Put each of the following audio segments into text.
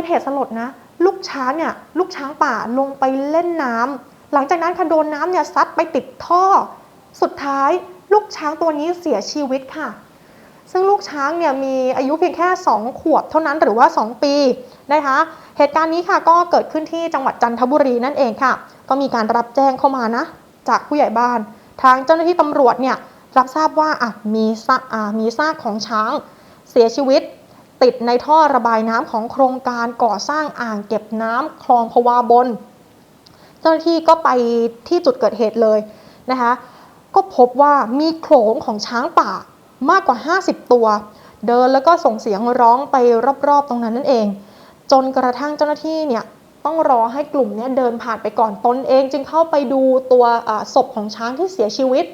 เป็นเหตุสลดนะ ลูกช้างเนี่ยลูกช้างป่าลงไปเล่นน้ำหลังจากนั้นค่ะโดนน้ำเนี่ยซัดไปติดท่อ สุดท้ายลูกช้างตัวนี้เสียชีวิตค่ะ ซึ่งลูกช้างเนี่ยมีอายุเพียงแค่ 2 ขวบเท่านั้นหรือว่า 2 ปีนะคะ เหตุการณ์นี้ค่ะก็เกิดขึ้นที่จังหวัดจันทบุรีนั่นเองค่ะ ก็มีการรับแจ้งเข้ามานะ จากผู้ใหญ่บ้าน ทางเจ้าหน้าที่ตำรวจเนี่ยรับทราบว่าอะมีซากอ่ามีซากของช้างเสียชีวิต ติดในท่อระบายน้ำของโครงการก่อสร้างอ่างเก็บน้ำคลองพวาบน เจ้าหน้าที่ก็ไปที่จุดเกิดเหตุเลยนะคะก็พบว่ามีโขลงของช้างป่ามากกว่า 50 ตัว เดินแล้วก็ส่งเสียงร้องไปรอบๆตรงนั้นนั่นเอง จนกระทั่งเจ้าหน้าที่เนี่ยต้องรอให้กลุ่มเนี้เดินผ่านไปก่อนตนเอง จึงเข้าไปดูตัวศพของช้างที่เสียชีวิต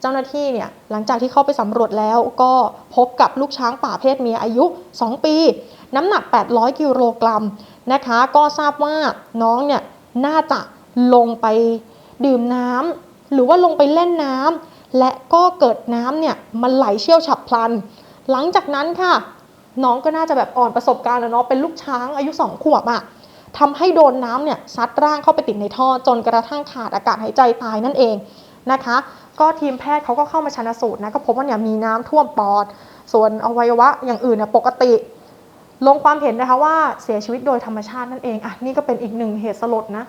เจ้าหน้าที่เนี่ยหลังจากที่เข้าไปสำรวจแล้วก็พบกับลูกช้างป่าเพศเมียอายุ 2 ปี น้ำหนัก 800 กิโลกรัมนะคะ ก็ทราบว่าน้องเนี่ยน่าจะลงไปดื่มน้ำหรือว่าลงไปเล่นน้ำและก็เกิดน้ำเนี่ยมันไหลเชี่ยวฉับพลัน หลังจากนั้นค่ะ น้องก็น่าจะแบบอ่อนประสบการณ์แล้วเนาะเป็นลูกช้างอายุ 2 ขวบอะทำให้โดนน้ำเนี่ยซัดร่างเข้าไปติดในท่อจนกระทั่งขาดอากาศหายใจตายนั่นเองนะคะ ก็ทีมแพทย์เขาก็เข้ามาชันสูตรนะก็พบว่าเนี่ยมีน้ำท่วมปอด ส่วนอวัยวะอย่างอื่นเนี่ยปกติ ลงความเห็นนะคะว่าเสียชีวิตโดยธรรมชาตินั่นเองอะนี่ก็เป็นอีกหนึ่งเหตุสลดนะ